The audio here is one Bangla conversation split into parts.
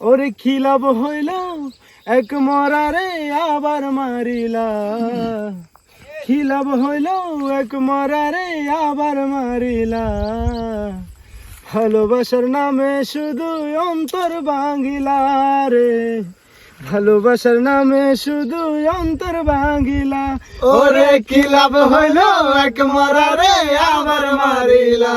ওরে খিলাব হইল? এক মরারে আবার মারিলা। খিলাব হইল? এক মরারে আবার মারিলা। ভালোবাসার নামে শুধু অন্তর ভাঙিলা রে। ভালোবাসার নামে শুধু অন্তর ভাঙিলা। ওরে কি হইল? এক মরারে আবার মারিলা।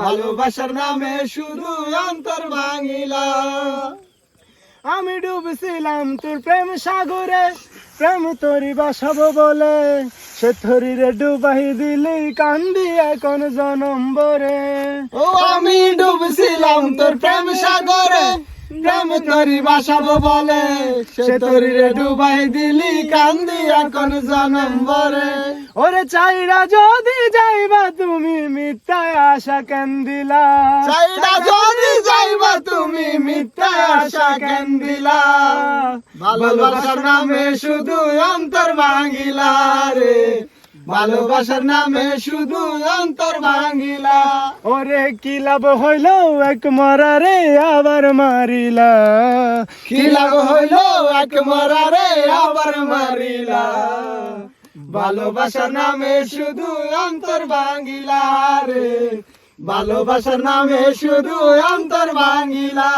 ভালোবাসার নামে শুধু অন্তর ভাঙিলা আমি ডুবছিলাম তোর প্রেম সাগরে, প্রেম তোরি বাসাব বলে। সে থরিরে ডুবাই দিলি কান্দি এখন জনম বরে। ও আমি ডুবছিলাম তোর প্রেম সাগরে প্রেম তরি বাসাবো বলে সে তরি রে ডুবাই দিলি কান্দি এখন জনম বরে ওরে চাইরা যদি যাইবা তুমি মিথ্যায় আশা কেন দিলা? চাইরা যদি যাইবা তুমি মিথ্যা আশা কেন দিলা? ভালোবাসার নামে শুধু অন্তর ভাঙিলা রে। ভালোবাসার নামে শুধু অন্তর ভাঙিলা। ওরে কি লাভ হইল? এক মরারে আবার মারিলা। কি লাভ হইল? এক মরারে আবার মারিলা। ভালোবাসার নামে শুধু অন্তর ভাঙিলা রে। ভালোবাসার নামে শুধু অন্তর ভাঙিলা।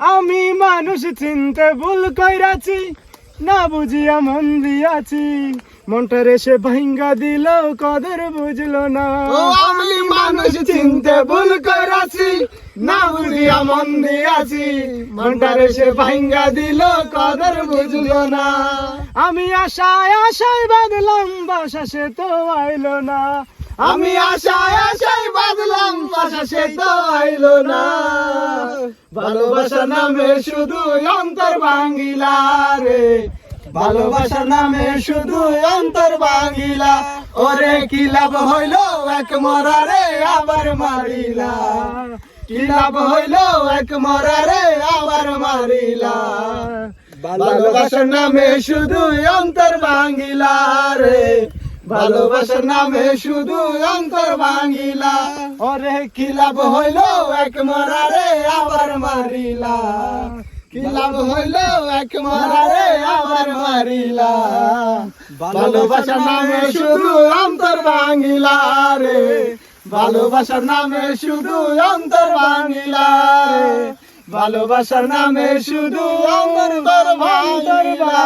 আমি মানুষ চিনতে ভুল কইরাছি। না বুঝিয়া মন দিয়াছি। মনটা রেসে ভাঙ্গা দিল কদর বুঝলো না। আমি মানুষ চিনতে ভুল করাছি না বুঝিয়া মন দিয়াছি। মনটারে সে ভাঙ্গা দিল কদর বুঝলো না। আমি আশায় আশায় বাদলাম বাসা সে তো আইলো না। আমি আশায় আশায় বাদলাম, বাসা সে তো আইলো না। ভালোবাসার নামে শুধু অন্তর ভাঙ্গিলা রে। ভালোবাসার নামে শুধু অন্তর ভাঙ্গিলা। ওরে, কি লাভ হইল? এক মরা রে আবার মারিলা। কি লাভ হইল? এক মরা রে আবার মারিলা। ভালোবাসার নামে শুধু অন্তর ভাঙ্গিলা রে। ভালোবাসার নামে শুধু অন্তর ভাঙ্গিলা ওরে কি লাভ হইল? এক মরারে আবার মারিলা। কি লাভ হইল? এক মরারে আবার মারিলা। ভালোবাসার নামে শুধু অন্তর ভাঙ্গিলা রে। ভালোবাসার নামে শুধু অন্তর ভাঙ্গিলা রে। ভালোবাসার নামে শুধু অন্তর ভাঙ্গিলা